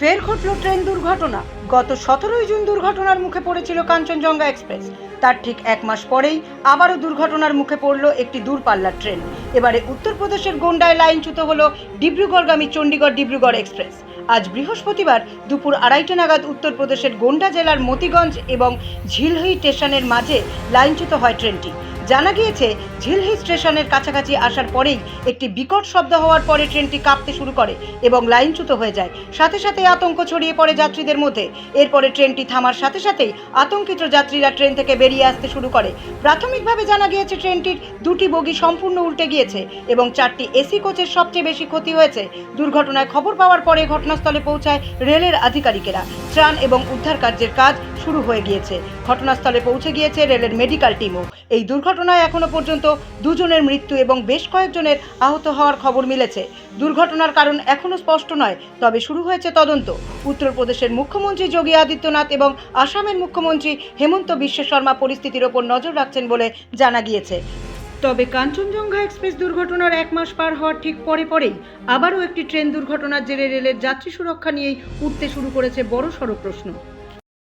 ফের ঘটল ট্রেন দুর্ঘটনা। গত সতেরোই জুন দুর্ঘটনার মুখে পড়েছিল কাঞ্চনজঙ্ঘা এক্সপ্রেস। তার ঠিক এক মাস পরেই আবারও দুর্ঘটনার মুখে পড়ল একটি দূরপাল্লার ট্রেন। এবারে উত্তরপ্রদেশের গোন্ডায় লাইনচ্যুত হল ডিব্রুগড়গামী চণ্ডীগড় ডিব্রুগড় এক্সপ্রেস। আজ বৃহস্পতিবার দুপুর আড়াইটে নাগাদ উত্তরপ্রদেশের গোন্ডা জেলার মতিগঞ্জ এবং ঝিলহি স্টেশনের মাঝে লাইনচ্যুত হয় ট্রেনটি। জানা গিয়েছে, ঝিলহি স্টেশনের কাছাকাছি আসার পরেই একটি বিকট শব্দ হওয়ার পরে ট্রেনটি কাঁপতে শুরু করে এবং লাইনচ্যুত হয়ে যায়। সাথে সাথে আতঙ্ক ছড়িয়ে পড়ে যাত্রীদের মধ্যে। এরপরে ট্রেনটি থামার সাথে সাথেই আতঙ্কিত যাত্রীরা ট্রেন থেকে বেরিয়ে আসতে শুরু করে। প্রাথমিকভাবে জানা গিয়েছে, ট্রেনটির দুটি বগি সম্পূর্ণ উল্টে গিয়েছে এবং চারটি এসি কোচের সবচেয়ে বেশি ক্ষতি হয়েছে। দুর্ঘটনায় খবর পাওয়ার পরে ঘটনাস্থলে পৌঁছায় রেলের আধিকারিকেরা। ত্রাণ এবং উদ্ধার কার্যের কাজ শুরু হয়ে গিয়েছে। ঘটনাস্থলে পৌঁছে গিয়েছে রেলের মেডিকেল টিমও। এই দুর্ঘটনায় এখনও পর্যন্ত দুজনের মৃত্যু এবং বেশ কয়েকজনের আহত হওয়ার খবর মিলেছে। দুর্ঘটনার কারণ এখনও স্পষ্ট নয়, তবে শুরু হয়েছে তদন্ত। উত্তরপ্রদেশের মুখ্যমন্ত্রী যোগী আদিত্যনাথ এবং আসামের মুখ্যমন্ত্রী হেমন্ত বিশ্ব শর্মা পরিস্থিতির ওপর নজর রাখছেন বলে জানা গিয়েছে। তবে কাঞ্চনজঙ্ঘা এক্সপ্রেস দুর্ঘটনার এক মাস পার হওয়ার ঠিক পরে পরেই আবারও একটি ট্রেন দুর্ঘটনার জেরে রেলের যাত্রী সুরক্ষা নিয়েই উঠতে শুরু করেছে বড় সড় প্রশ্ন।